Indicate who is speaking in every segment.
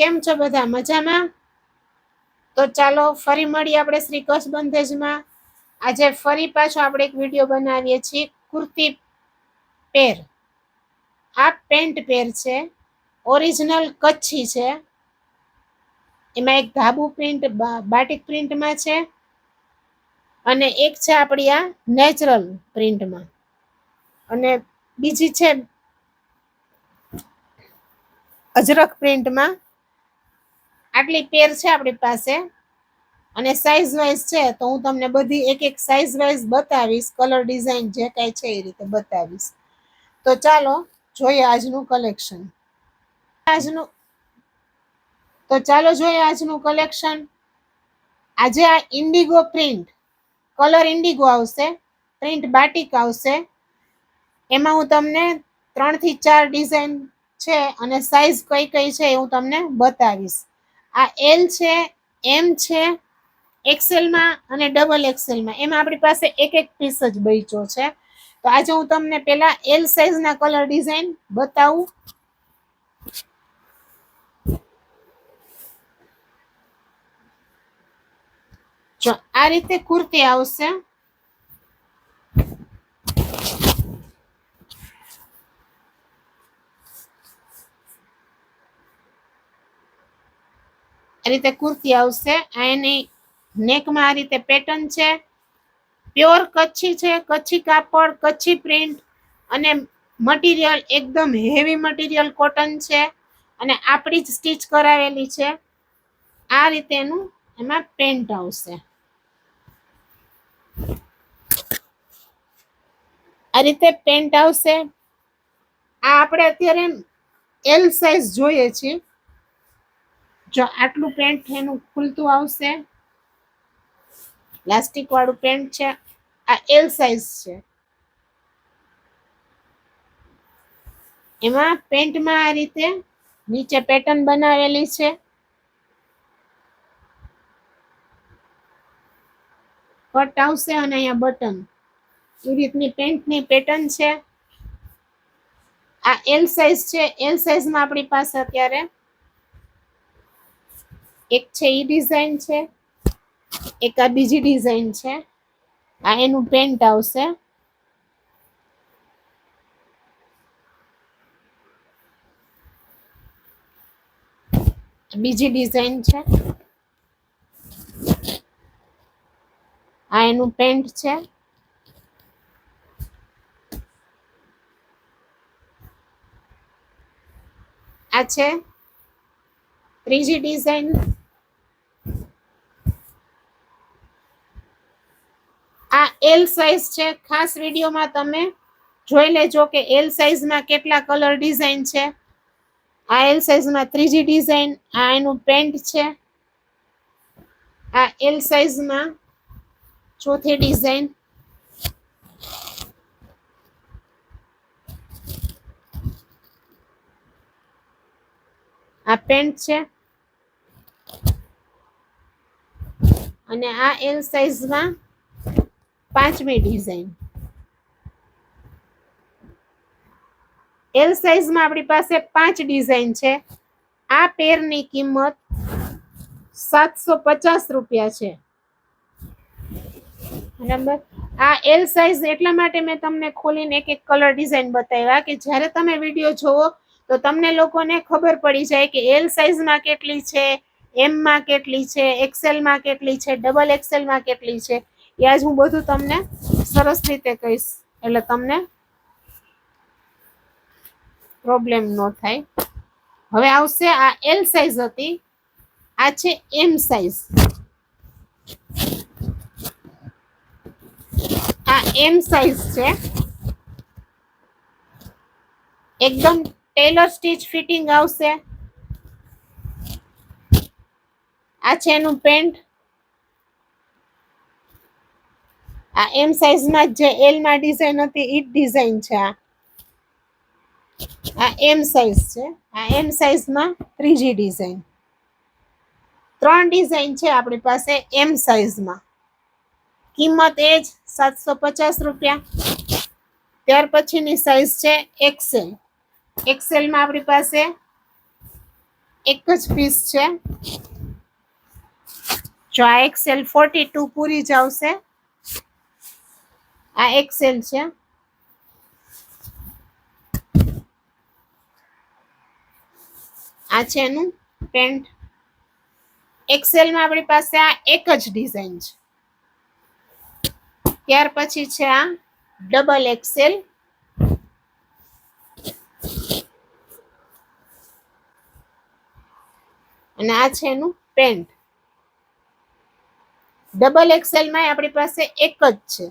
Speaker 1: કેમ છો બધા? મજામાં? તો ચાલો ફરી મળીએ આપણે શ્રી કચ્છ બંધેજમાં આજે ફરી પાછો આપણે એક વીડિયો બનાવીએ છીએ કુર્તી પેર. આ પેન્ટ પેર છે. ઓરિજિનલ કચ્છી છે. એમાં એક ધાબુ પ્રિન્ટ બાટિક પ્રિન્ટમાં છે. અને એક છે આપણી આ નેચરલ પ્રિન્ટમાં. અને બીજી છે અજરક પ્રિન્ટમાં. આટલી પેર છે આપણી પાસે. અને સાઈઝ વાઇઝ છે તો હું તમને બધી એક એક સાઈઝ વાઇઝ બતાવીશ કલર ડિઝાઇન જે કાંઈ છે એ રીતે બતાવીશ. તો ચાલો જોઈએ આજનું કલેક્શન આજનું તો ચાલો જોઈએ આજનું કલેક્શન આજે આ ઇન્ડિગો પ્રિન્ટ કલર ઇન્ડિગો આવશે પ્રિન્ટ બાટિક આવશે. એમાં હું તમને ત્રણથી ચાર ડિઝાઇન છે અને સાઈઝ કઈ કઈ છે એ હું તમને બતાવીશ. આ એલ છે એમ છે એક્સેલમાં અને ડબલ એક્સેલમાં એમાં આપણી પાસે એક એક પીસ જ બચ્યો છે. તો આજે હું તમને પેલા એલ સાઈઝના કલર ડિઝાઇન બતાવું. જો આ રીતે કુર્તી આવશે. રીતે કુર્તી આવશે. એની નેકમાં આ રીતે પેટર્ન છે. પ્યોર કચ્છી છે, કચ્છી કાપડ, કચ્છી પ્રિન્ટ અને મટીરિયલ એકદમ હેવી મટીરિયલ કોટન છે અને આપણી જ સ્ટીચ કરાવેલી છે. આ રીતેનું એમાં પેન્ટ આવશે. આ રીતે પેન્ટ આવશે. આ આપણે અત્યારે એલ સાઈઝ જોઈએ છીએ. જો આટલું પેન્ટ એનું ખુલતું આવશે. પ્લાસ્ટિક વાળું પેન્ટ છે. આ એલ સાઈઝ છે. એમાં પેન્ટમાં આ રીતે નીચે પેટર્ન બનાવેલી છે. કટ આવશે અને અહીંયા બટન એ રીતની પેન્ટની પેટર્ન છે. આ એલ સાઈઝ છે. એલ સાઈઝમાં આપણી પાસે અત્યારે એક છે એ ડિઝાઇન છે, એક આ બીજી ડિઝાઇન છે. આ એનું પેન્ટ આવશે. બીજી ડિઝાઇન છે. આ એનું પેન્ટ છે. આ છે ત્રીજી ડિઝાઇન આ એલ સાઈઝ છે. ખાસ વિડીયોમાં તમે જોઈ લેજો કે એલ સાઈઝમાં કેટલા કલર ડિઝાઇન છે. આ એલ સાઈઝમાં ત્રીજી ડિઝાઇન આ એનું પેન્ટ છે. આ એલ સાઈઝમાં ચોથી ડિઝાઇન આ પેન્ટ છે. અને આ એલ સાઈઝમાં પાંચમી ડિઝાઇન એલ સાઈઝમાં આપણી પાસે પાંચ ડિઝાઇન છે. આ પેરની કિંમત સાતસો પચાસ રૂપિયા છે. બરાબર? આ એલ સાઈઝ એટલા માટે મેં તમને ખોલીને એક એક કલર ડિઝાઇન બતાવ્યા કે જ્યારે તમે વીડિયો જોવો, તો તમને લોકોને ખબર પડી જાય કે એલ સાઈઝમાં કેટલી છે એમમાં કેટલી છે એક્સેલમાં કેટલી છે ડબલ એક્સેલમાં કેટલી છે. એ આજ હું બધું તમને સરસ રીતે કહીશ. એટલે તમને પ્રોબ્લેમ ન થાય. હવે આવશે આ એલ સાઈઝ હતી. આ છે એમ સાઈઝ આ એમ સાઈઝ છે. એકદમ ટેલર સ્ટીચ ફિટિંગ આવશે. આ છે એનું પેન્ટ આ એમ સાઈઝમાં જે એલમાં ડિઝાઇન હતી એ ડિઝાઇન છે આ. આ એમ સાઈઝ છે. આ એમ સાઈઝમાં ત્રીજી ડિઝાઇન ત્રણ ડિઝાઇન છે આપણી પાસે એમ સાઈઝમાં કિંમત એ જ સાતસો પચાસ રૂપિયા. ત્યાર પછીની સાઈઝ છે એક્સેલ એક્સેલમાં આપણી પાસે એક જ પીસ છે. જો આ એક્સેલ ફોર્ટી ટુ પૂરી જ આવશે. આ એક્સેલ છે. આ છે એનું પેન્ટ. એક્સેલમાં આપણી પાસે આ એક જ ડિઝાઇન છે. ત્યાર પછી છે આ ડબલ એક્સેલ અને આ છે એનું પેન્ટ. ડબલ એક્સેલમાં આપણી પાસે એક જ છે.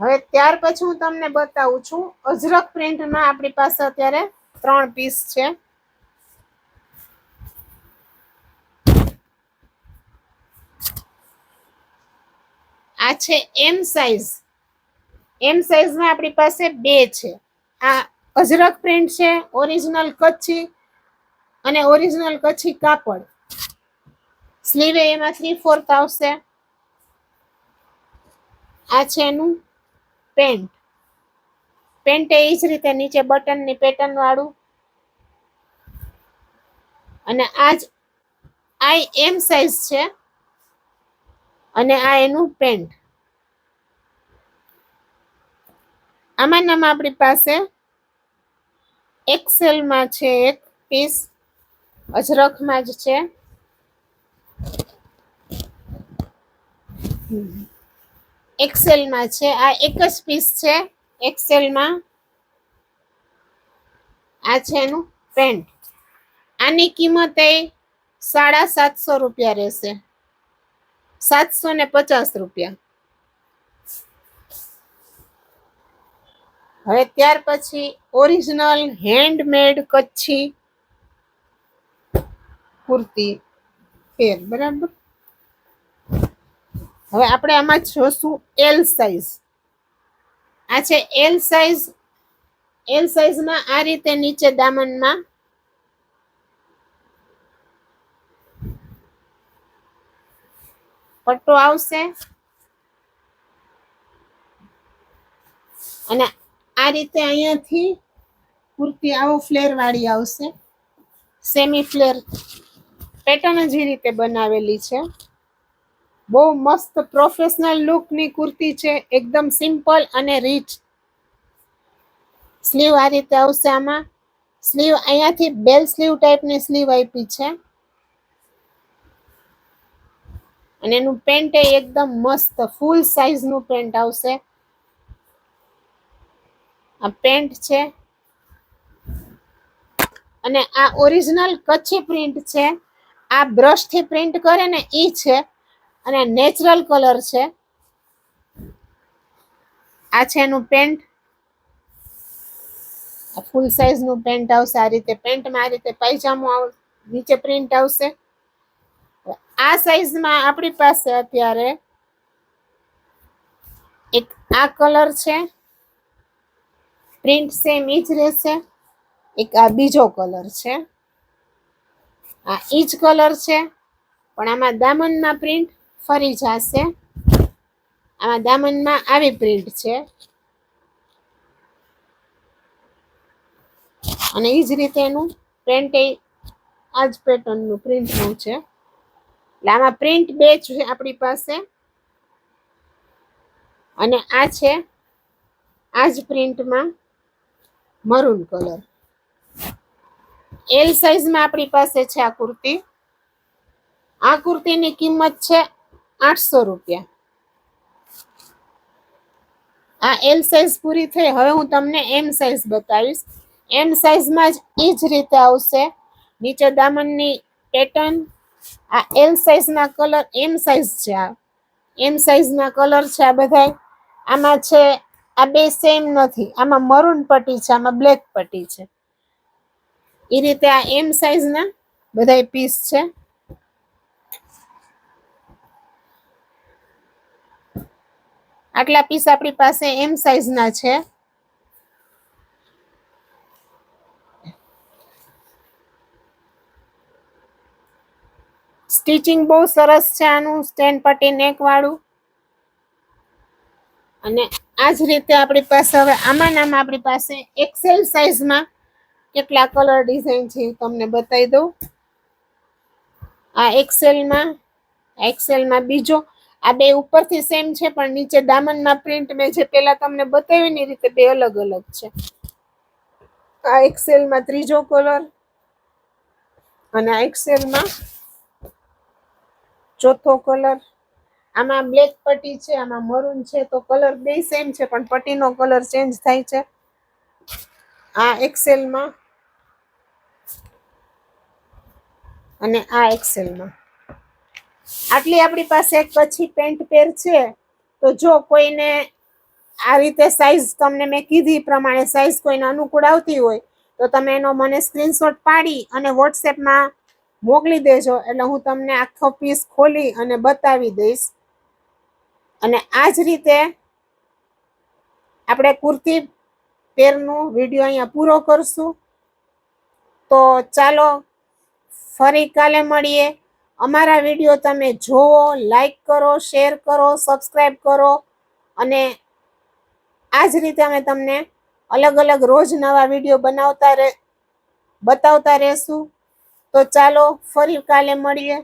Speaker 1: હવે ત્યાર પછી હું તમને બતાવું છું. અજરક પ્રિન્ટમાં આપણી પાસે અત્યારે ત્રણ પીસ છે. આ છે એમ સાઈઝ એમ સાઈઝમાં આપણી પાસે બે છે. આ અજરક પ્રિન્ટ છે ઓરિજિનલ કચ્છી અને ઓરિજિનલ કચ્છી કાપડ. સ્લીવે એમાં થ્રી ફોર્થ આવશે. આ છે એનું પેન્ટ. પેન્ટ એ જ રીતે નીચે બટનની પેટર્ન વાળું અને આ જ આ એમ સાઈઝ છે. અને આ એનું પેન્ટ. આમાં નામ આપણી પાસે એક્સેલમાં છે એક પીસ, અજરખમાં જ છે. એક્સેલમાં છે. આ એક જ પીસ છે. એક્સેલમાં આ છે એનું પેન્ટ આની કિંમત એ સાડા સાતસો રૂપિયા રહેશે. સાતસો ને પચાસ રૂપિયા. હવે ત્યાર પછી ઓરિજિનલ હેન્ડમેડ કચ્છી કુર્તી ફેર, બરાબર? હવે આપણે આમાં જોશું એલ સાઈઝ આ છે એલ સાઈઝ એલ સાઈઝમાં આ રીતે નીચે દામનમાં પટ્ટો આવશે. અને આ રીતે અહીંયાથી કુર્તી આવો ફ્લેર વાળી આવશે. સેમી ફ્લેર પેટર્ન જ રીતે બનાવેલી છે. બહુ મસ્ત પ્રોફેશનલ લુકની કુર્તી છે, એકદમ સિમ્પલ અને રીચ સ્લીવ આ રીતે આવશે આમાં. સ્લીવ અહીંયાથી બેલ સ્લીવ ટાઈપની સ્લીવ આપી છે. અને એનું પેન્ટ એકદમ મસ્ત ફૂલ સાઈઝનું પેન્ટ આવશે. આ પેન્ટ છે. અને આ ઓરિજિનલ કચ્છી પ્રિન્ટ છે. આ બ્રશથી પ્રિન્ટ કરે ને એ છે. અને નેચરલ કલર છે. આ છે એનું પેન્ટ. ફૂલ સાઈઝનું પેન્ટ આવશે. આ રીતે પેન્ટમાં આ રીતે પાયજામો આવ, નીચે પ્રિન્ટ આવશે. આ સાઈઝમાં આપણી પાસે અત્યારે એક આ કલર છે. પ્રિન્ટ સેમ ઈ જ રહેશે. એક આ બીજો કલર છે. આ ઈ જ કલર છે. પણ આમાં દામનમાં પ્રિન્ટ ફરી જશે. આમાં દામનમાં આવી પ્રિન્ટ છે. અને એ જ રીતે એનું પ્રિન્ટ એ આ જ પેટર્નનું પ્રિન્ટનું છે. એટલે આમાં પ્રિન્ટ બે છે આપણી પાસે. અને આ છે આ જ પ્રિન્ટમાં મરૂન કલર એલ સાઈઝમાં આપણી પાસે છે આ કુર્તી. આ કુર્તીની કિંમત છે આઠસો રૂપિયા. આ એલ સાઈઝ પૂરી થઈ. હવે હું તમને એમ સાઈઝ બતાવીશ. એમ સાઈઝમાં જ એ જ રીતે આવશે. નીચે દામનની પેટર્ન આ એલ સાઈઝના કલર એમ સાઈઝ છે આ. એમ સાઈઝના કલર છે આ બધા આમાં છે, આ બે સેમ નથી. આમાં મરૂન પટ્ટી છે, આમાં બ્લેક પટ્ટી છે. એ રીતે આ એમ સાઈઝના બધા પીસ છે. આટલા પીસ આપણી પાસે એમ સાઈઝના છે. સ્ટિચિંગ બહુ સરસ છે આનું સ્ટેન્ડ પટ્ટી નેક વાળું. અને આ જ રીતે આપણી પાસે હવે આમાં નામ આપણી પાસે એક્સેલ સાઈઝમાં કેટલા કલર ડિઝાઇન છે તમને બતાવી દઉં. આ એક્સેલમાં એક્સેલમાં બીજો આ બે ઉપરથી સેમ છે, પણ નીચે દામનમાં પ્રિન્ટ મેં જે પહેલા તમને બતાવી ને એ રીતે બે અલગ અલગ છે. આ એક્સેલમાં ત્રીજો કલર અને આ એક્સેલમાં ચોથો કલર આમાં બ્લેક પટ્ટી છે, આમાં મરૂન છે, તો કલર બે સેમ છે, પણ પટ્ટીનો કલર ચેન્જ થાય છે. આ એક્સેલમાં અને આ એક્સેલમાં આટલી આપણી પાસે કચ્છી પેન્ટ પેર છે, તો જો કોઈને આ રીતે સાઈઝ તમને મેં કીધી પ્રમાણે સાઈઝ કોઈને અનુકૂળ આવતી હોય, તો તમે એનો મને સ્ક્રીનશોટ પાડી અને વોટ્સએપમાં મોકલી દેજો, એટલે હું તમને આખો પીસ ખોલી અને બતાવી દઈશ. અને આ જ રીતે આપણે કુર્તી પેરનો વીડિયો અહીંયા પૂરો કરશું. તો ચાલો, ફરી કાલે મળીએ. અમારા વીડિયો તમે જોવો લાઈક કરો શેર કરો સબસ્ક્રાઈબ કરો. અને આ જ રીતે અમે તમને અલગ અલગ રોજ નવા વીડિયો બનાવતા બતાવતા રહેશું. તો ચાલો, ફરી કાલે મળીએ.